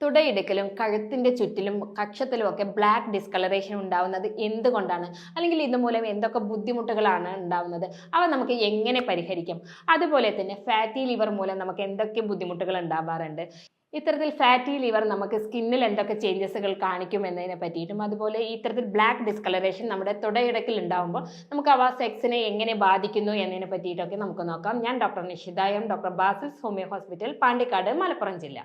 തുടയിടുക്കലും കഴുത്തിന്റെ ചുറ്റിലും കക്ഷത്തിലും ഒക്കെ ബ്ലാക്ക് ഡിസ്കളറേഷൻ ഉണ്ടാവുന്നത് എന്തുകൊണ്ടാണ്? അല്ലെങ്കിൽ ഇതുമൂലം എന്തൊക്കെ ബുദ്ധിമുട്ടുകളാണ് ഉണ്ടാവുന്നത്? അവ നമുക്ക് എങ്ങനെ പരിഹരിക്കും? അതുപോലെ തന്നെ ഫാറ്റി ലിവർ മൂലം നമുക്ക് എന്തൊക്കെ ബുദ്ധിമുട്ടുകൾ ഉണ്ടാവാറുണ്ട്? ഇത്തരത്തിൽ ഫാറ്റി ലിവർ നമുക്ക് സ്കിന്നിൽ എന്തൊക്കെ ചേഞ്ചസുകൾ കാണിക്കും എന്നതിനെ പറ്റിയിട്ടും അതുപോലെ ഇത്തരത്തിൽ ബ്ലാക്ക് ഡിസ്കളറേഷൻ നമ്മുടെ തുടയിടക്കിൽ ഉണ്ടാകുമ്പോൾ നമുക്ക് അവ സെക്സിനെ എങ്ങനെ ബാധിക്കുന്നു എന്നതിനെ പറ്റിയിട്ടൊക്കെ നമുക്ക് നോക്കാം. ഞാൻ doctor Nishitha M doctor Basil's homeo hospital Pandikkad Malappuram ജില്ല.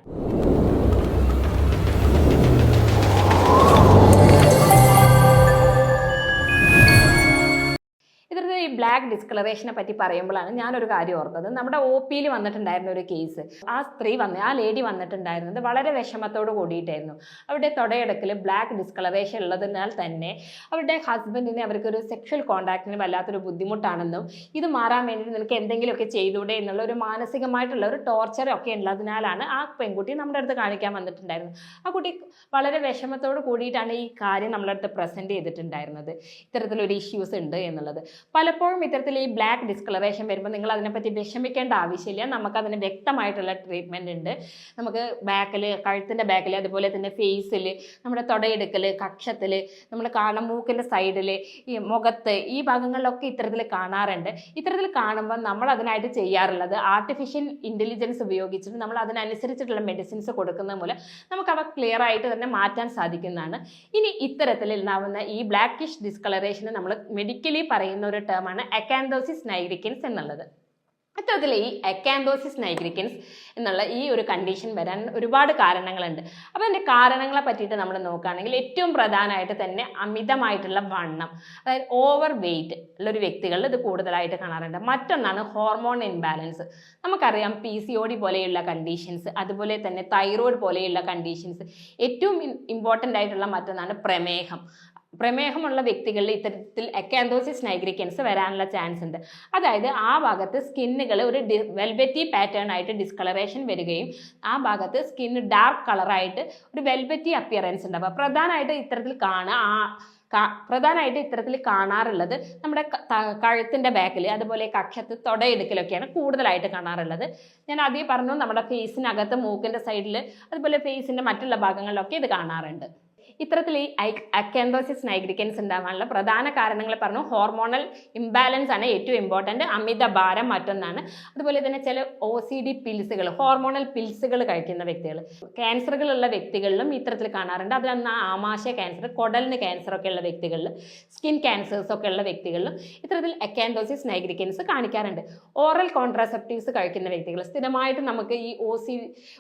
ഈ ബ്ലാക്ക് ഡിസ്കളറേഷനെ പറ്റി പറയുമ്പോഴാണ് ഞാനൊരു കാര്യം ഓർത്തത്. നമ്മുടെ ഒ പിയിൽ വന്നിട്ടുണ്ടായിരുന്ന ഒരു കേസ് ആ സ്ത്രീ വന്ന് ആ ലേഡി വന്നിട്ടുണ്ടായിരുന്നത് വളരെ വിഷമത്തോട് കൂടിയിട്ടായിരുന്നു. അവരുടെ തുടയിടക്കിൽ ബ്ലാക്ക് ഡിസ്കളറേഷൻ ഉള്ളതിനാൽ തന്നെ അവരുടെ ഹസ്ബൻഡിനെ അവർക്കൊരു സെക്ഷൽ കോണ്ടാക്റ്റിന് വല്ലാത്തൊരു ബുദ്ധിമുട്ടാണെന്നും ഇത് മാറാൻ വേണ്ടി നിനക്ക് എന്തെങ്കിലുമൊക്കെ ചെയ്തൂടെ എന്നുള്ള ഒരു മാനസികമായിട്ടുള്ള ഒരു ടോർച്ചർ ഒക്കെ ഉള്ളതിനാലാണ് ആ പെൺകുട്ടി നമ്മുടെ അടുത്ത് കാണിക്കാൻ വന്നിട്ടുണ്ടായിരുന്നത്. ആ കുട്ടി വളരെ വിഷമത്തോട് കൂടിയിട്ടാണ് ഈ കാര്യം നമ്മളടുത്ത് പ്രസന്റ് ചെയ്തിട്ടുണ്ടായിരുന്നത്. ഇത്തരത്തിലൊരു ഇഷ്യൂസ് ഉണ്ട് എന്നുള്ളത്. പലപ്പോഴും ഇത്തരത്തിൽ ഈ ബ്ലാക്ക് ഡിസ്കളറേഷൻ വരുമ്പോൾ നിങ്ങൾ അതിനെപ്പറ്റി വിഷമിക്കേണ്ട ആവശ്യമില്ല. നമുക്കതിന് വ്യക്തമായിട്ടുള്ള ട്രീറ്റ്മെന്റ് ഉണ്ട്. നമുക്ക് ബാക്കിൽ കഴുത്തിന്റെ ബാക്കിൽ അതുപോലെ തന്നെ ഫേസിൽ നമ്മുടെ തുടയെടുക്കൽ കക്ഷത്തിൽ നമ്മൾ കാണും മൂക്കിന്റെ സൈഡിൽ ഈ മുഖത്ത് ഈ ഭാഗങ്ങളിലൊക്കെ ഇത്തരത്തിൽ കാണാറുണ്ട്. ഇത്തരത്തിൽ കാണുമ്പോൾ നമ്മൾ അതിനായിട്ട് ചെയ്യാറുള്ളത് ആർട്ടിഫിഷ്യൽ ഇന്റലിജൻസ് ഉപയോഗിച്ചിട്ട് നമ്മൾ അതിനനുസരിച്ചിട്ടുള്ള മെഡിസിൻസ് കൊടുക്കുന്ന മൂലം നമുക്കവ ക്ലിയർ ആയിട്ട് തന്നെ മാറ്റാൻ സാധിക്കുന്നതാണ്. ഇനി ഇത്തരത്തിൽ ഉണ്ടാവുന്ന ഈ ബ്ലാക്കിഷ് ഡിസ്കളറേഷന് നമ്മൾ മെഡിക്കലി പറയുന്ന ഒരു ടേമാണ് അക്കാന്തോസിസ് നൈഗ്രിക്കൻസ് എന്നുള്ളത്. ഇത്തരത്തിൽ ഈ അക്കാൻഡോസിസ് നൈഗ്രിക്കൻസ് എന്നുള്ള ഈ ഒരു കണ്ടീഷൻ വരാൻ ഒരുപാട് കാരണങ്ങളുണ്ട്. അപ്പോൾ അതിന്റെ കാരണങ്ങളെ പറ്റിയിട്ട് നമ്മൾ നോക്കുകയാണെങ്കിൽ ഏറ്റവും പ്രധാനമായിട്ട് തന്നെ അമിതമായിട്ടുള്ള വണ്ണം അതായത് ഓവർ വെയിറ്റ് ഉള്ള ഒരു വ്യക്തികളിൽ ഇത് കൂടുതലായിട്ട് കാണാറുണ്ട്. മറ്റൊന്നാണ് ഹോർമോൺ ഇൻബാലൻസ് നമുക്കറിയാം പി സി ഒ ഡി പോലെയുള്ള കണ്ടീഷൻസ് അതുപോലെ തന്നെ തൈറോയ്ഡ് പോലെയുള്ള കണ്ടീഷൻസ് ഏറ്റവും ഇമ്പോർട്ടന്റ് ആയിട്ടുള്ള മറ്റൊന്നാണ് പ്രമേഹം. പ്രമേഹമുള്ള വ്യക്തികളിൽ ഇത്തരത്തിൽ അക്കാന്തോസിസ് നൈഗ്രിക്കൻസ് വരാനുള്ള ചാൻസ് ഉണ്ട്. അതായത് ആ ഭാഗത്ത് സ്കിന്നുകൾ ഒരു വെൽവെറ്റി പാറ്റേൺ ആയിട്ട് ഡിസ്കളറേഷൻ വരികയും ആ ഭാഗത്ത് സ്കിന്ന് ഡാർക്ക് കളറായിട്ട് ഒരു വെൽവെറ്റി അപ്പിയറൻസ് ഉണ്ടാവുക പ്രധാനമായിട്ട് ഇത്തരത്തിൽ കാണുക ആ പ്രധാനമായിട്ട് ഇത്തരത്തിൽ കാണാറുള്ളത് നമ്മുടെ കഴുത്തിന്റെ ബാക്കിൽ അതുപോലെ കക്ഷത്ത് തുടയെടുക്കലൊക്കെയാണ് കൂടുതലായിട്ട് കാണാറുള്ളത്. ഞാൻ ആദ്യം പറഞ്ഞു നമ്മുടെ ഫേസിനകത്ത് മൂക്കിന്റെ സൈഡിൽ അതുപോലെ ഫേസിന്റെ മറ്റുള്ള ഭാഗങ്ങളിലൊക്കെ ഇത് കാണാറുണ്ട്. ഇത്തരത്തിൽ ഈ അക്കാന്തോസിസ് നൈഗ്രിക്കൻസ് ഉണ്ടാവാനുള്ള പ്രധാന കാരണങ്ങൾ പറഞ്ഞു ഹോർമോണൽ ഇംബാലൻസ് ആണ് ഏറ്റവും ഇമ്പോർട്ടന്റ് അമിത ഭാരം മറ്റൊന്നാണ്. അതുപോലെ തന്നെ ചില ഒ സി ഡി പിൽസുകൾ ഹോർമോണൽ പിൽസുകൾ കഴിക്കുന്ന വ്യക്തികൾ ക്യാൻസറുകളുള്ള വ്യക്തികളിലും ഇത്തരത്തിൽ കാണാറുണ്ട്. അതിലൊന്ന് ആമാശയ ക്യാൻസർ കുടലിന് ക്യാൻസർ ഒക്കെ ഉള്ള വ്യക്തികളിൽ സ്കിൻ ക്യാൻസേഴ്സ് ഒക്കെ ഉള്ള വ്യക്തികളിലും ഇത്തരത്തിൽ അക്കാന്തോസിസ് നൈഗ്രിക്കൻസ് കാണിക്കാറുണ്ട്. ഓറൽ കോൺട്രാസെപ്റ്റീവ്സ് കഴിക്കുന്ന വ്യക്തികൾ സ്ഥിരമായിട്ട് നമുക്ക് ഈ O C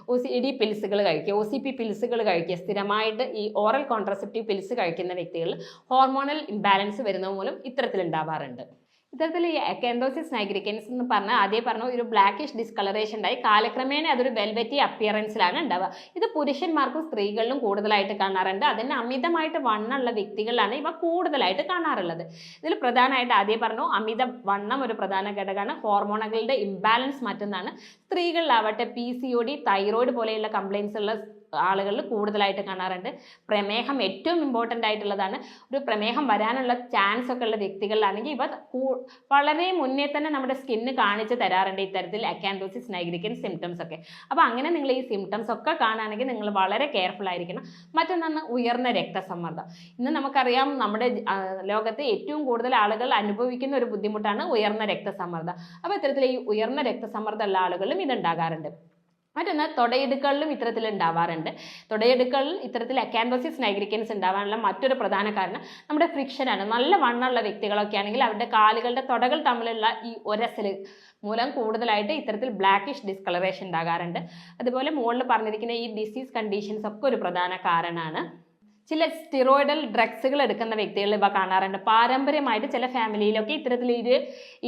O C D പിൽസുകൾ കഴിക്കുക ഒ സി പി പിൽസുകൾ കഴിക്കുക സ്ഥിരമായിട്ട് ഈ ഓറൽ കോൺട്രസെപ്റ്റീവ് പിൽസ് കഴിക്കുന്ന വ്യക്തികളിൽ ഹോർമോണൽ ഇംബാലൻസ് വരുന്നത് മൂലം ഇത്തരത്തിലുണ്ടാവാറുണ്ട്. ഇത്തരത്തിൽ ഈ അക്കാന്തോസിസ് നൈഗ്രിക്കൻസ് എന്ന് പറഞ്ഞാൽ ആദ്യം പറഞ്ഞു ഒരു ബ്ലാക്കിഷ് ഡിസ്കളറേഷൻ ഉണ്ടായി. കാലക്രമേണ അതൊരു വെൽവെറ്റി അപ്പിയറൻസിലാണ് ഉണ്ടാവുക. ഇത് പുരുഷന്മാർക്കും സ്ത്രീകളിലും കൂടുതലായിട്ട് കാണാറുണ്ട്. അതിന് അമിതമായിട്ട് വണ്ണമുള്ള വ്യക്തികളിലാണ് ഇവ കൂടുതലായിട്ട് കാണാറുള്ളത്. ഇതിൽ പ്രധാനമായിട്ട് ആദ്യം പറഞ്ഞു അമിത വണ്ണം ഒരു പ്രധാന ഘടകമാണ്. ഹോർമോണുകളുടെ ഇംബാലൻസ് മറ്റൊന്നാണ്. സ്ത്രീകളിലാവട്ടെ P C O D thyroid പോലെയുള്ള കംപ്ലയിൻസ് ഉള്ള ആളുകളിൽ കൂടുതലായിട്ട് കാണാറുണ്ട്. പ്രമേഹം ഏറ്റവും ഇമ്പോർട്ടന്റ് ആയിട്ടുള്ളതാണ്. ഒരു പ്രമേഹം വരാനുള്ള ചാൻസ് ഒക്കെ ഉള്ള വ്യക്തികളിലാണെങ്കിൽ ഇവ വളരെ മുന്നേ തന്നെ നമ്മുടെ സ്കിന്ന് കാണിച്ച് തരാറുണ്ട് ഇത്തരത്തിൽ അക്കാൻഡോസിസ് നൈഗ്രിക്കൻ സിംറ്റംസ് ഒക്കെ. അപ്പോൾ അങ്ങനെ നിങ്ങൾ ഈ സിംറ്റംസ് ഒക്കെ കാണുകയാണെങ്കിൽ നിങ്ങൾ വളരെ കെയർഫുൾ ആയിരിക്കണം. മറ്റൊന്നാണ് ഉയർന്ന രക്തസമ്മർദ്ദം. ഇന്ന് നമുക്കറിയാം നമ്മുടെ ലോകത്തെ ഏറ്റവും കൂടുതൽ ആളുകൾ അനുഭവിക്കുന്ന ഒരു ബുദ്ധിമുട്ടാണ് ഉയർന്ന രക്തസമ്മർദ്ദം. അപ്പോൾ ഇത്തരത്തിൽ ഈ ഉയർന്ന രക്തസമ്മർദ്ദമുള്ള ആളുകളിലും ഇതുണ്ടാകാറുണ്ട്. മറ്റൊന്ന് തുടയിടുക്കളിലും ഇത്തരത്തിൽ ഉണ്ടാവാറുണ്ട്. തുടയിടുക്കളിൽ ഇത്തരത്തിൽ അക്കാൻഡോസിസ് നൈഗ്രിക്കൻസ് ഉണ്ടാവാനുള്ള മറ്റൊരു പ്രധാന കാരണം നമ്മുടെ ഫ്രിക്ഷനാണ് നല്ല വണ്ണമുള്ള വ്യക്തികളൊക്കെ ആണെങ്കിൽ അവരുടെ കാലുകളുടെ തുടകൾ തമ്മിലുള്ള ഈ ഒരസൽ മൂലം കൂടുതലായിട്ട് ഇത്തരത്തിൽ ബ്ലാക്കിഷ് ഡിസ്കളറേഷൻ ഉണ്ടാകാറുണ്ട്. അതുപോലെ മുകളിൽ പറഞ്ഞിരിക്കുന്ന ഈ ഡിസീസ് കണ്ടീഷൻസ് ഒക്കെ ഒരു പ്രധാന കാരണമാണ്. ചില സ്റ്റിറോയിഡൽ ഡ്രഗ്സുകൾ എടുക്കുന്ന വ്യക്തികളിൽ ഇവ കാണാറുണ്ട്. പാരമ്പര്യമായിട്ട് ചില ഫാമിലിയിലൊക്കെ ഇത്തരത്തിൽ ഇത്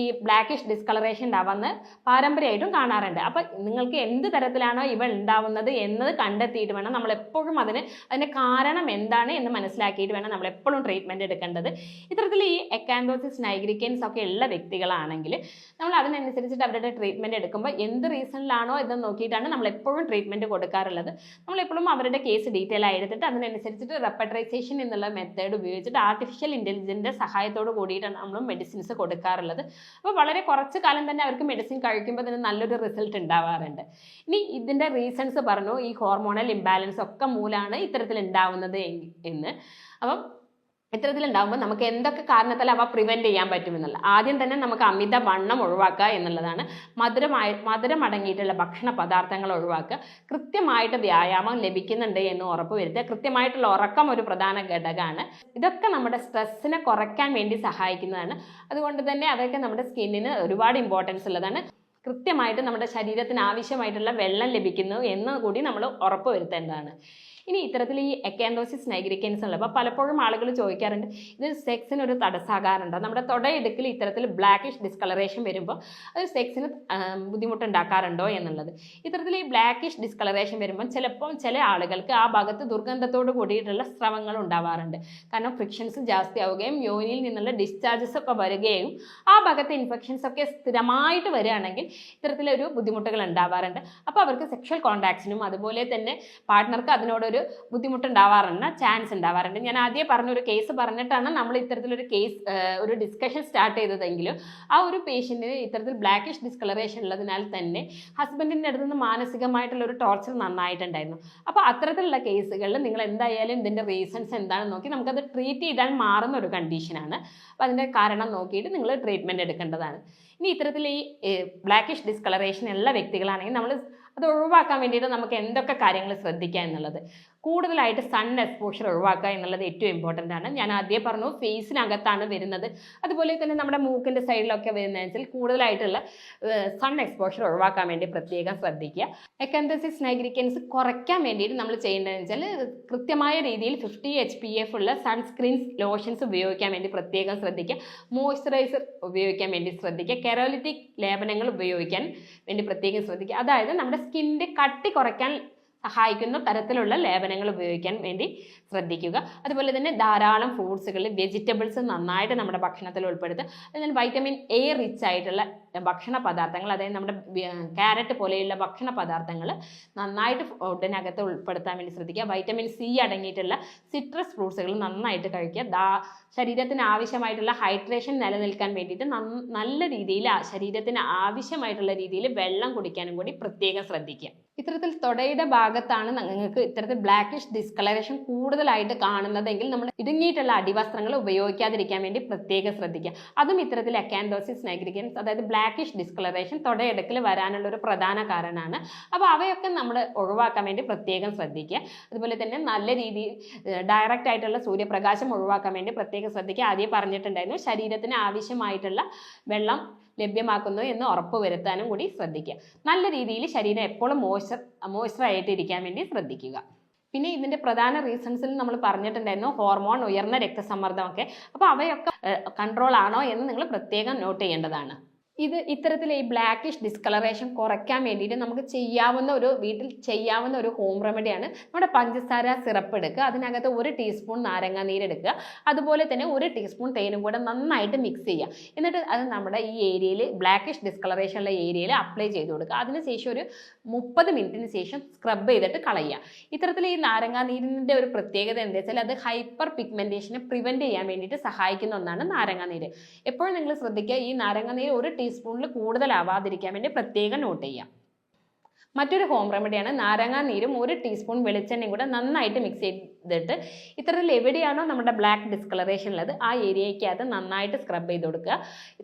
ഈ ബ്ലാക്കിഷ് ഡിസ്കളറേഷൻ ഉണ്ടാവുന്ന പാരമ്പര്യമായിട്ടും കാണാറുണ്ട്. അപ്പം നിങ്ങൾക്ക് എന്ത് തരത്തിലാണോ ഇവ ഉണ്ടാവുന്നത് എന്നത് കണ്ടെത്തിയിട്ട് വേണം നമ്മൾ എപ്പോഴും അതിന് അതിന്റെ കാരണം എന്താണ് എന്ന് മനസ്സിലാക്കിയിട്ട് വേണം നമ്മൾ എപ്പോഴും ട്രീറ്റ്മെന്റ് എടുക്കേണ്ടത്. ഇത്തരത്തിൽ ഈ എക്കാൻഡോസിസ് നൈഗ്രിക്കൻസ് ഒക്കെ ഉള്ള വ്യക്തികളാണെങ്കിൽ നമ്മൾ അതിനനുസരിച്ചിട്ട് അവരുടെ ട്രീറ്റ്മെന്റ് എടുക്കുമ്പോൾ എന്ത് റീസണിലാണോ എന്ന് നോക്കിയിട്ടാണ് നമ്മൾ എപ്പോഴും ട്രീറ്റ്മെന്റ് കൊടുക്കാറുള്ളത്. നമ്മളെപ്പോഴും അവരുടെ കേസ് ഡീറ്റെയിൽ ആയി എടുത്തിട്ട് അതിനനുസരിച്ചിട്ട് റെപ്പട്രൈസേഷൻ എന്നുള്ള മെത്തേഡ് ഉപയോഗിച്ചിട്ട് ആർട്ടിഫിഷ്യൽ ഇന്റലിജന്റെ സഹായത്തോട് കൂടിയിട്ടാണ് നമ്മൾ മെഡിസിൻസ് കൊടുക്കാറുള്ളത്. അപ്പോൾ വളരെ കുറച്ച് കാലം തന്നെ അവർക്ക് മെഡിസിൻ കഴിക്കുമ്പോൾ തന്നെ നല്ലൊരു റിസൾട്ട് ഉണ്ടാവാറുണ്ട്. ഇനി ഇതിന്റെ റീസൺസ് പറഞ്ഞു ഈ ഹോർമോണൽ ഇംബാലൻസ് ഒക്കെ മൂലമാണ് ഇത്തരത്തിൽ ഉണ്ടാവുന്നത് എന്ന്. അപ്പം ഇത്തരത്തിലുണ്ടാകുമ്പോൾ നമുക്ക് എന്തൊക്കെ കാരണത്താൽ അവ പ്രിവെന്റ് ചെയ്യാൻ പറ്റുമെന്നുള്ള ആദ്യം തന്നെ നമുക്ക് അമിത വണ്ണം ഒഴിവാക്കുക എന്നുള്ളതാണ്. മധുരമായ മധുരം അടങ്ങിയിട്ടുള്ള ഭക്ഷണ പദാർത്ഥങ്ങൾ ഒഴിവാക്കുക. കൃത്യമായിട്ട് വ്യായാമം ലഭിക്കുന്നുണ്ട് എന്ന് ഉറപ്പ് വരുത്തുക. കൃത്യമായിട്ടുള്ള ഉറക്കം ഒരു പ്രധാന ഘടകമാണ്. ഇതൊക്കെ നമ്മുടെ സ്ട്രെസ്സിനെ കുറയ്ക്കാൻ വേണ്ടി സഹായിക്കുന്നതാണ്. അതുകൊണ്ട് തന്നെ അതൊക്കെ നമ്മുടെ സ്കിന്നിന് ഒരുപാട് ഇമ്പോർട്ടൻസ് ഉള്ളതാണ്. കൃത്യമായിട്ട് നമ്മുടെ ശരീരത്തിന് ആവശ്യമായിട്ടുള്ള വെള്ളം ലഭിക്കുന്നു എന്ന് കൂടി നമ്മൾ ഉറപ്പ് വരുത്തേണ്ടതാണ്. ഇനി ഇത്തരത്തിൽ ഈ എക്കാൻഡോസിസ് നൈഗ്രിക്കൻസ് ഉള്ളത്. അപ്പോൾ പലപ്പോഴും ആളുകൾ ചോദിക്കാറുണ്ട് ഇത് സെക്സിന് ഒരു തടസ്സാകാറുണ്ടോ നമ്മുടെ തൊടയിടുക്കിൽ ഇത്തരത്തിൽ ബ്ലാക്കിഷ് ഡിസ്കളറേഷൻ വരുമ്പോൾ അത് സെക്സിന് ബുദ്ധിമുട്ടുണ്ടാക്കാറുണ്ടോ എന്നുള്ളത്. ഇത്തരത്തിൽ ഈ ബ്ലാക്കിഷ് ഡിസ്കളറേഷൻ വരുമ്പോൾ ചിലപ്പോൾ ചില ആളുകൾക്ക് ആ ഭാഗത്ത് ദുർഗന്ധത്തോട് കൂടിയിട്ടുള്ള സ്രവങ്ങൾ ഉണ്ടാവാറുണ്ട്. കാരണം ഫ്രിക്ഷൻസ് ജാസ്തി ആവുകയും യോനിയിൽ നിന്നുള്ള ഡിസ്ചാർജസ് ഒക്കെ വരികയും ആ ഭാഗത്തെ ഇൻഫെക്ഷൻസ് ഒക്കെ സ്ഥിരമായിട്ട് വരികയാണെങ്കിൽ ഇത്തരത്തിലൊരു ബുദ്ധിമുട്ടുകൾ ഉണ്ടാവാറുണ്ട്. അപ്പോൾ അവർക്ക് സെക്ഷൽ കോൺടാക്ട്സിനും അതുപോലെ തന്നെ പാർട്ട്ണർക്ക് അതിനോടൊരു ബുദ്ധിമുട്ടുണ്ടാവാറുണ്ട് ചാൻസ് ഉണ്ടാവാറുണ്ട്. ഞാൻ ആദ്യം പറഞ്ഞ ഒരു കേസ് പറഞ്ഞിട്ടാണ് നമ്മൾ ഇത്തരത്തിലൊരു കേസ് ഒരു ഡിസ്കഷൻ സ്റ്റാർട്ട് ചെയ്തതെങ്കിലും ആ ഒരു പേഷ്യന്റിന് ഇത്തരത്തിൽ ബ്ലാക്കിഷ് ഡിസ്കളറേഷൻ ഉള്ളതിനാൽ തന്നെ ഹസ്ബൻഡിന്റെ അടുത്ത് നിന്ന് മാനസികമായിട്ടുള്ള ഒരു ടോർച്ചർ നന്നായിട്ടുണ്ടായിരുന്നു. അപ്പോൾ അത്തരത്തിലുള്ള കേസുകളിൽ നിങ്ങൾ എന്തായാലും ഇതിന്റെ റീസൺസ് എന്താണെന്ന് നോക്കി നമുക്കത് ട്രീറ്റ് ചെയ്താൽ മാറുന്ന ഒരു കണ്ടീഷനാണ് അപ്പോൾ അതിന്റെ കാരണം നോക്കിയിട്ട് നിങ്ങൾ ട്രീറ്റ്മെന്റ് എടുക്കേണ്ടതാണ്. ഇനി ഇത്തരത്തിൽ ഈ ബ്ലാക്കിഷ് ഡിസ്കളറേഷൻ ഉള്ള വ്യക്തികളാണെങ്കിൽ നമ്മൾ അത് ഒഴിവാക്കാൻ വേണ്ടിയിട്ട് നമുക്ക് എന്തൊക്കെ കാര്യങ്ങൾ ശ്രദ്ധിക്കുക എന്നുള്ളത്. കൂടുതലായിട്ട് സൺ എക്സ്പോഷർ ഒഴിവാക്കുക എന്നുള്ളത് ഏറ്റവും ഇമ്പോർട്ടന്റ് ആണ്. ഞാൻ ആദ്യം പറഞ്ഞു ഫേസിനകത്താണ് വരുന്നത്. അതുപോലെ തന്നെ നമ്മുടെ മൂക്കിന്റെ സൈഡിലൊക്കെ വരുന്നതെന്ന് വെച്ചാൽ കൂടുതലായിട്ടുള്ള സൺ എക്സ്പോഷർ ഒഴിവാക്കാൻ വേണ്ടി പ്രത്യേകം ശ്രദ്ധിക്കുക. എക്കന്തസിസ് നൈഗ്രിക്കൻസ് കുറയ്ക്കാൻ വേണ്ടിയിട്ട് നമ്മൾ ചെയ്യേണ്ടതെന്ന് വെച്ചാൽ കൃത്യമായ രീതിയിൽ ഫിഫ്റ്റി എച്ച് പി എഫ് ഉള്ള സൺസ്ക്രീൻസ് ലോഷൻസ് ഉപയോഗിക്കാൻ വേണ്ടി പ്രത്യേകം ശ്രദ്ധിക്കുക. മോയ്സ്ചറൈസർ ഉപയോഗിക്കാൻ വേണ്ടി ശ്രദ്ധിക്കുക. കെറോലിറ്റിക് ലേപനങ്ങൾ ഉപയോഗിക്കാൻ വേണ്ടി പ്രത്യേകം ശ്രദ്ധിക്കുക. അതായത് നമ്മുടെ സ്കിന്നിന്റെ കട്ടി കുറയ്ക്കാൻ സഹായിക്കുന്ന തരത്തിലുള്ള ലേപനങ്ങൾ ഉപയോഗിക്കാൻ വേണ്ടി ശ്രദ്ധിക്കുക. അതുപോലെ തന്നെ ധാരാളം ഫ്രൂട്ട്സുകൾ വെജിറ്റബിൾസ് നന്നായിട്ട് നമ്മുടെ ഭക്ഷണത്തിൽ ഉൾപ്പെടുത്തുക. അതുപോലെ വൈറ്റമിൻ എ റിച്ച് ആയിട്ടുള്ള ഭക്ഷണ പദാർത്ഥങ്ങൾ അതായത് നമ്മുടെ ക്യാരറ്റ് പോലെയുള്ള ഭക്ഷണ പദാർത്ഥങ്ങൾ നന്നായിട്ട് ഫുഡിനകത്ത് ഉൾപ്പെടുത്താൻ വേണ്ടി ശ്രദ്ധിക്കുക. വൈറ്റമിൻ സി അടങ്ങിയിട്ടുള്ള സിട്രസ് ഫ്രൂട്ട്സുകൾ നന്നായിട്ട് കഴിക്കുക. ദാ ശരീരത്തിന് ആവശ്യമായിട്ടുള്ള ഹൈഡ്രേഷൻ നിലനിൽക്കാൻ വേണ്ടിയിട്ട് നല്ല രീതിയിൽ ശരീരത്തിന് ആവശ്യമായിട്ടുള്ള രീതിയിൽ വെള്ളം കുടിക്കാനും കൂടി പ്രത്യേകം ശ്രദ്ധിക്കുക. ഇത്തരത്തിൽ തൊടയുടെ ഭാഗത്താണ് നിങ്ങൾക്ക് ഇത്തരത്തിൽ ബ്ലാക്കിഷ് ഡിസ്കളറേഷൻ കൂടുതലായിട്ട് കാണുന്നതെങ്കിൽ നമ്മൾ ഇടുങ്ങിയിട്ടുള്ള അടിവസ്ത്രങ്ങൾ ഉപയോഗിക്കാതിരിക്കാൻ വേണ്ടി പ്രത്യേകം ശ്രദ്ധിക്കുക. അതും ഇത്തരത്തിൽ അക്കാൻഡോസിസ് നൈഗ്രിക്കൻസ് അതായത് ബ്ലാക്കിഷ് ഡിസ്കളറേഷൻ തൊടയിടക്കിൽ വരാനുള്ള ഒരു പ്രധാന കാരണമാണ് അപ്പോൾ അവയൊക്കെ നമ്മൾ ഒഴിവാക്കാൻ വേണ്ടി പ്രത്യേകം ശ്രദ്ധിക്കുക. അതുപോലെ തന്നെ നല്ല രീതിയിൽ ഡയറക്റ്റ് ആയിട്ടുള്ള സൂര്യപ്രകാശം ഒഴിവാക്കാൻ വേണ്ടി പ്രത്യേകം ശ്രദ്ധിക്കുക. ആദ്യം പറഞ്ഞിട്ടുണ്ടായിരുന്നു ശരീരത്തിന് ആവശ്യമായിട്ടുള്ള വെള്ളം ലഭ്യമാക്കുന്നു എന്ന് ഉറപ്പ് വരുത്താനും കൂടി ശ്രദ്ധിക്കുക. നല്ല രീതിയിൽ ശരീരം എപ്പോഴും മോയ്സ്ചർ ആയിട്ട് ഇരിക്കാൻ വേണ്ടി ശ്രദ്ധിക്കുക. പിന്നെ ഇതിന്റെ പ്രധാന റീസൺസിൽ നമ്മൾ പറഞ്ഞിട്ടുണ്ടായിരുന്നു ഹോർമോൺ ഉയർന്ന രക്തസമ്മർദ്ദമൊക്കെ. അപ്പോൾ അവയൊക്കെ കൺട്രോൾ ആണോ എന്ന് നിങ്ങൾ പ്രത്യേകം നോട്ട് ചെയ്യേണ്ടതാണ്. ഇത് ഇത്തരത്തിൽ ഈ ബ്ലാക്കിഷ് ഡിസ്കളറേഷൻ കുറയ്ക്കാൻ വേണ്ടിയിട്ട് നമുക്ക് ചെയ്യാവുന്ന ഒരു വീട്ടിൽ ചെയ്യാവുന്ന ഒരു ഹോം റെമഡിയാണ് നമ്മുടെ പഞ്ചസാര സിറപ്പ് എടുക്കുക. അതിനകത്ത് ഒരു ടീസ്പൂൺ നാരങ്ങ നീരെടുക്കുക അതുപോലെ തന്നെ ഒരു ടീസ്പൂൺ തേനും കൂടെ നന്നായിട്ട് മിക്സ് ചെയ്യുക. എന്നിട്ട് അത് നമ്മുടെ ഈ ഏരിയയിൽ ബ്ലാക്കിഷ് ഡിസ്കളറേഷൻ ഉള്ള ഏരിയയിൽ അപ്ലൈ ചെയ്ത് കൊടുക്കുക. അതിനുശേഷം ഒരു മുപ്പത് മിനിറ്റിന് ശേഷം സ്ക്രബ് ചെയ്തിട്ട് കളയുക. ഇത്തരത്തിൽ ഈ നാരങ്ങ നീരിന്റെ ഒരു പ്രത്യേകത എന്താ വെച്ചാൽ അത് ഹൈപ്പർ പിഗ്മെന്റേഷനെ പ്രിവെന്റ് ചെയ്യാൻ വേണ്ടിയിട്ട് സഹായിക്കുന്ന ഒന്നാണ് നാരങ്ങ നീര്. എപ്പോഴും നിങ്ങൾ ശ്രദ്ധിക്കുക ഈ നാരങ്ങ നീര് ഒരു ടീസ്പൂണിൽ കൂടുതലാവാതിരിക്കാൻ വേണ്ടി പ്രത്യേകം നോട്ട് ചെയ്യാം. മറ്റൊരു ഹോം റെമഡിയാണ് നാരങ്ങാ നീരും ഒരു ടീസ്പൂൺ വെളിച്ചെണ്ണയും കൂടെ നന്നായിട്ട് മിക്സ് ചെയ്തിട്ട് ഇത്തരത്തിൽ എവിടെയാണോ നമ്മുടെ ബ്ലാക്ക് ഡിസ്കളറേഷൻ ഉള്ളത് ആ ഏരിയയ്ക്ക് അത് നന്നായിട്ട് സ്ക്രബ് ചെയ്ത് കൊടുക്കുക.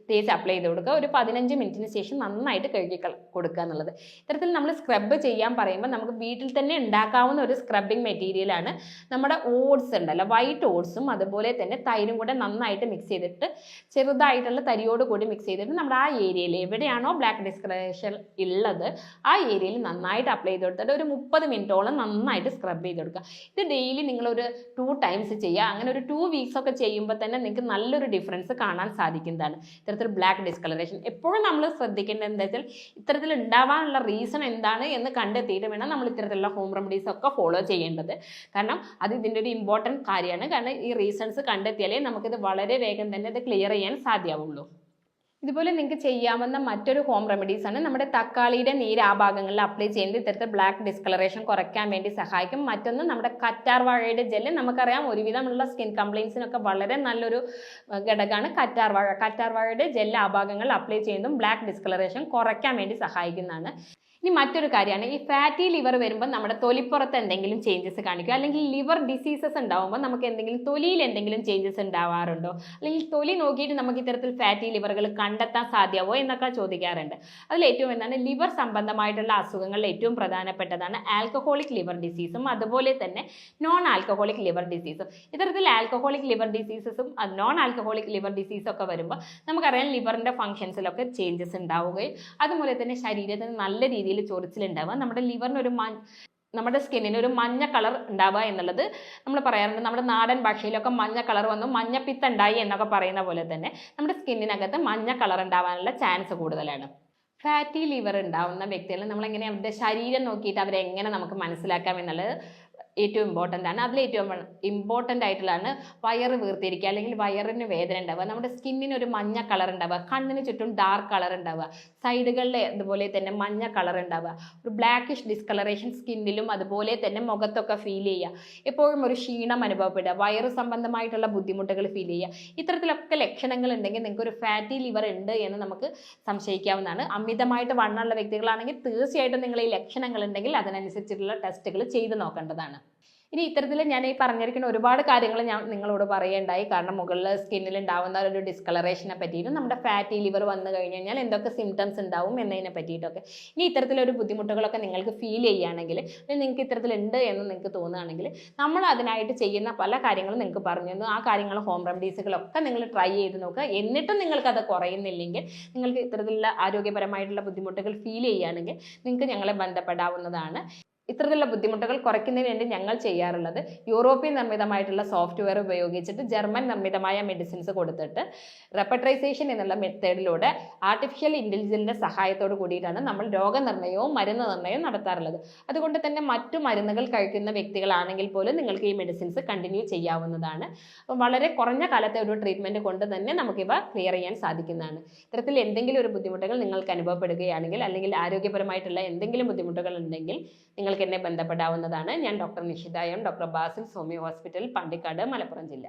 തേച്ച് അപ്ലൈ ചെയ്ത് കൊടുക്കുക. ഒരു പതിനഞ്ച് മിനിറ്റിന് ശേഷം നന്നായിട്ട് കഴുകി കൊടുക്കുക എന്നുള്ളത്. ഇത്തരത്തിൽ നമ്മൾ സ്ക്രബ് ചെയ്യാൻ പറയുമ്പോൾ നമുക്ക് വീട്ടിൽ തന്നെ ഉണ്ടാക്കാവുന്ന ഒരു സ്ക്രബിങ് മെറ്റീരിയലാണ് നമ്മുടെ ഓട്സ് ഉണ്ടല്ലോ. വൈറ്റ് ഓട്സും അതുപോലെ തന്നെ തൈരും കൂടെ നന്നായിട്ട് മിക്സ് ചെയ്തിട്ട് ചെറുതായിട്ടുള്ള തരിയോട് കൂടി മിക്സ് ചെയ്തിട്ട് നമ്മുടെ ആ ഏരിയയിൽ എവിടെയാണോ ബ്ലാക്ക് ഡിസ്കളറേഷൻ ഉള്ളത് ആ ഏരിയയിൽ നന്നായിട്ട് അപ്ലൈ ചെയ്ത് കൊടുത്തിട്ട് ഒരു മുപ്പത് മിനിറ്റോളം നന്നായിട്ട് സ്ക്രബ് ചെയ്ത് കൊടുക്കുക. ഇത് ഡെയിലി നിങ്ങളൊരു ടു ടൈംസ് ചെയ്യുക അങ്ങനെ ഒരു ടു വീക്സ് ഒക്കെ ചെയ്യുമ്പോൾ തന്നെ നിങ്ങൾക്ക് നല്ലൊരു ഡിഫറൻസ് കാണാൻ സാധിക്കുന്നതാണ്. ഇത്തരത്തിൽ ബ്ലാക്ക് ഡിസ്കളറേഷൻ എപ്പോഴും നമ്മൾ ശ്രദ്ധിക്കേണ്ടത് എന്താ വെച്ചാൽ ഇത്തരത്തിൽ ഉണ്ടാവാനുള്ള റീസൺ എന്താണ് എന്ന് കണ്ടെത്തിയിട്ട് വേണം നമ്മൾ ഇത്തരത്തിലുള്ള ഹോം റെമഡീസ് ഒക്കെ ഫോളോ ചെയ്യേണ്ടത്. കാരണം അത് ഇതിന്റെ ഒരു ഇമ്പോർട്ടന്റ് കാര്യമാണ്. കാരണം ഈ റീസൺസ് കണ്ടെത്തിയാലേ നമുക്കിത് വളരെ വേഗം തന്നെ ഇത് ക്ലിയർ ചെയ്യാൻ സാധ്യമാവുള്ളൂ ഇതുപോലെ നിങ്ങൾക്ക് ചെയ്യാവുന്ന മറ്റൊരു ഹോം റെമഡീസ് ആണ് നമ്മുടെ തക്കാളിയുടെ നീര് ആ ഭാഗങ്ങളിൽ അപ്ലൈ ചെയ്യുന്നത്. ഇത്തരത്തിൽ ബ്ലാക്ക് ഡിസ്കളറേഷൻ കുറയ്ക്കാൻ വേണ്ടി സഹായിക്കും. മറ്റൊന്ന് നമ്മുടെ കറ്റാർ വാഴയുടെ ജെല്ല് നമുക്കറിയാം. ഒരുവിധമുള്ള സ്കിൻ കംപ്ലയിൻസിനൊക്കെ വളരെ നല്ലൊരു ഘടകമാണ് കറ്റാർ വാഴ കറ്റാർ വാഴയുടെ ജെല്ല് ആ ഭാഗങ്ങളിൽ അപ്ലൈ ചെയ്യുന്നതും ബ്ലാക്ക് ഡിസ്കളറേഷൻ കുറയ്ക്കാൻ വേണ്ടി സഹായിക്കുന്നതാണ്. ഇനി മറ്റൊരു കാര്യമാണ് ഈ ഫാറ്റി ലിവർ വരുമ്പോൾ നമ്മുടെ തൊലിപ്പുറത്ത് എന്തെങ്കിലും ചേഞ്ചസ് കാണിക്കും. അല്ലെങ്കിൽ ലിവർ ഡിസീസസ് ഉണ്ടാവുമ്പോൾ നമുക്ക് എന്തെങ്കിലും തൊലിയിൽ എന്തെങ്കിലും ചേഞ്ചസ് ഉണ്ടാവാറുണ്ടോ? അല്ലെങ്കിൽ തൊലി നോക്കിയിട്ട് നമുക്ക് ഇത്തരത്തിൽ ഫാറ്റി ലിവറുകൾ കണ്ടെത്താൻ സാധ്യമാവോ എന്നൊക്കെ ചോദിക്കാറുണ്ട്. അതിൽ ഏറ്റവും എന്താണ് ലിവർ സംബന്ധമായിട്ടുള്ള അസുഖങ്ങളിൽ ഏറ്റവും പ്രധാനപ്പെട്ടതാണ് ആൽക്കഹോളിക് ലിവർ ഡിസീസും അതുപോലെ തന്നെ നോൺ ആൽക്കഹോളിക് ലിവർ ഡിസീസും ഇത്തരത്തിൽ ആൽക്കഹോളിക് ലിവർ ഡിസീസസും നോൺ ആൽക്കഹോളിക് ലിവർ ഡിസീസും ഒക്കെ വരുമ്പോൾ നമുക്കറിയാം ലിവറിന്റെ ഫങ്ഷൻസിലൊക്കെ ചേഞ്ചസ് ഉണ്ടാവുകയും അതുപോലെ തന്നെ ശരീരത്തിന് നല്ല രീതിയിൽ ചൊറിച്ചിലുണ്ടാവുക. നമ്മുടെ ലിവറിന് ഒരു മ നമ്മുടെ സ്കിന്നിന് ഒരു മഞ്ഞ കളർ ഉണ്ടാവുക എന്നുള്ളത് നമ്മൾ പറയാറുണ്ട്. നമ്മുടെ നാടൻ ഭാഷയിലൊക്കെ മഞ്ഞ കളർ വന്നു മഞ്ഞപ്പിത്ത ഉണ്ടായി എന്നൊക്കെ പറയുന്ന പോലെ തന്നെ നമ്മുടെ സ്കിന്നിനകത്ത് മഞ്ഞ കളർ ഉണ്ടാവാനുള്ള ചാൻസ് കൂടുതലാണ്. ഫാറ്റി ലിവർ ഉണ്ടാവുന്ന വ്യക്തികൾ നമ്മളെങ്ങനെ അവരുടെ ശരീരം നോക്കിയിട്ട് അവരെ എങ്ങനെ നമുക്ക് മനസ്സിലാക്കാം എന്നുള്ളത് ഏറ്റവും ഇമ്പോർട്ടന്റ് ആണ്. അതിൽ ഏറ്റവും ഇമ്പോർട്ടന്റ് ആയിട്ടുള്ളതാണ് വയറ് വീർത്തിരിക്കുക അല്ലെങ്കിൽ വയറിന് വേദന ഉണ്ടാവുക. നമ്മുടെ സ്കിന്നിന് ഒരു മഞ്ഞ കളർ ഉണ്ടാവുക. കണ്ണിന് ചുറ്റും ഡാർക്ക് കളർ ഉണ്ടാവുക. സൈഡുകളിൽ അതുപോലെ തന്നെ മഞ്ഞ കളർ ഉണ്ടാവുക. ഒരു ബ്ലാക്കിഷ് ഡിസ്കളറേഷൻ സ്കിന്നിലും അതുപോലെ തന്നെ മുഖത്തൊക്കെ ഫീൽ ചെയ്യുക. എപ്പോഴും ഒരു ക്ഷീണം അനുഭവപ്പെടുക. വയറ് സംബന്ധമായിട്ടുള്ള ബുദ്ധിമുട്ടുകൾ ഫീൽ ചെയ്യുക. ഇത്തരത്തിലൊക്കെ ലക്ഷണങ്ങൾ ഉണ്ടെങ്കിൽ നിങ്ങൾക്ക് ഒരു ഫാറ്റി ലിവർ ഉണ്ട് എന്ന് നമുക്ക് സംശയിക്കാവുന്നതാണ്. അമിതമായിട്ട് വണ്ണമുള്ള വ്യക്തികളാണെങ്കിൽ തീർച്ചയായിട്ടും നിങ്ങൾ ഈ ലക്ഷണങ്ങൾ ഉണ്ടെങ്കിൽ അതിനനുസരിച്ചിട്ടുള്ള ടെസ്റ്റുകൾ ചെയ്ത് നോക്കേണ്ടതാണ്. ഇനി ഇത്തരത്തിൽ ഞാൻ ഈ പറഞ്ഞിരിക്കുന്ന ഒരുപാട് കാര്യങ്ങൾ ഞാൻ നിങ്ങളോട് പറയേണ്ടായി. കാരണം മുകളിൽ സ്കിന്നിൽ ഉണ്ടാവുന്ന ഒരു ഡിസ്കളറേഷനെ പറ്റിയിട്ടും നമ്മുടെ ഫാറ്റി ലിവർ വന്നു കഴിഞ്ഞു കഴിഞ്ഞാൽ എന്തൊക്കെ സിംറ്റംസ് ഉണ്ടാവും എന്നതിനെ പറ്റിയിട്ടൊക്കെ. ഇനി ഇത്തരത്തിലൊരു ബുദ്ധിമുട്ടുകളൊക്കെ നിങ്ങൾക്ക് ഫീൽ ചെയ്യുകയാണെങ്കിൽ നിങ്ങൾക്ക് ഇത്തരത്തിലുണ്ട് എന്ന് നിങ്ങൾക്ക് തോന്നുകയാണെങ്കിൽ നമ്മൾ അതിനായിട്ട് ചെയ്യുന്ന പല കാര്യങ്ങളും നിങ്ങൾക്ക് പറഞ്ഞു തന്നു. ആ കാര്യങ്ങൾ ഹോം റെമഡീസുകളൊക്കെ നിങ്ങൾ ട്രൈ ചെയ്ത് നോക്കുക. എന്നിട്ടും നിങ്ങൾക്കത് കുറയുന്നില്ലെങ്കിൽ നിങ്ങൾക്ക് ഇത്തരത്തിലുള്ള ആരോഗ്യപരമായിട്ടുള്ള ബുദ്ധിമുട്ടുകൾ ഫീൽ ചെയ്യുകയാണെങ്കിൽ നിങ്ങൾക്ക് ഞങ്ങളെ ബന്ധപ്പെടാവുന്നതാണ്. ഇത്തരത്തിലുള്ള ബുദ്ധിമുട്ടുകൾ കുറയ്ക്കുന്നതിന് വേണ്ടി ഞങ്ങൾ ചെയ്യാറുള്ളത് യൂറോപ്യൻ നിർമ്മിതമായിട്ടുള്ള സോഫ്റ്റ്വെയർ ഉപയോഗിച്ചിട്ട് ജർമ്മൻ നിർമ്മിതമായ മെഡിസിൻസ് കൊടുത്തിട്ട് റെപ്പട്രൈസേഷൻ എന്നുള്ള മെത്തേഡിലൂടെ ആർട്ടിഫിഷ്യൽ ഇന്റലിജൻസിന്റെ സഹായത്തോട് കൂടിയിട്ടാണ് നമ്മൾ രോഗനിർണയവും മരുന്ന് നിർണയവും നടത്താറുള്ളത്. അതുകൊണ്ട് തന്നെ മറ്റു മരുന്നുകൾ കഴിക്കുന്ന വ്യക്തികളാണെങ്കിൽ പോലും നിങ്ങൾക്ക് ഈ മെഡിസിൻസ് കണ്ടിന്യൂ ചെയ്യാവുന്നതാണ്. അപ്പം വളരെ കുറഞ്ഞ കാലത്തെ ഒരു ട്രീറ്റ്മെന്റ് കൊണ്ട് തന്നെ നമുക്കിവ ക്ലിയർ ചെയ്യാൻ സാധിക്കുന്നതാണ്. ഇത്തരത്തിൽ എന്തെങ്കിലും ഒരു ബുദ്ധിമുട്ടുകൾ നിങ്ങൾക്ക് അനുഭവപ്പെടുകയാണെങ്കിൽ അല്ലെങ്കിൽ ആരോഗ്യപരമായിട്ടുള്ള എന്തെങ്കിലും ബുദ്ധിമുട്ടുകൾ ഉണ്ടെങ്കിൽ നിങ്ങൾക്ക് എന്നെ ബന്ധപ്പെടാവുന്നതാണ്. ഞാൻ doctor Nishitha M doctor Basil homeo hospital Pandikkad Malappuram ജില്ല.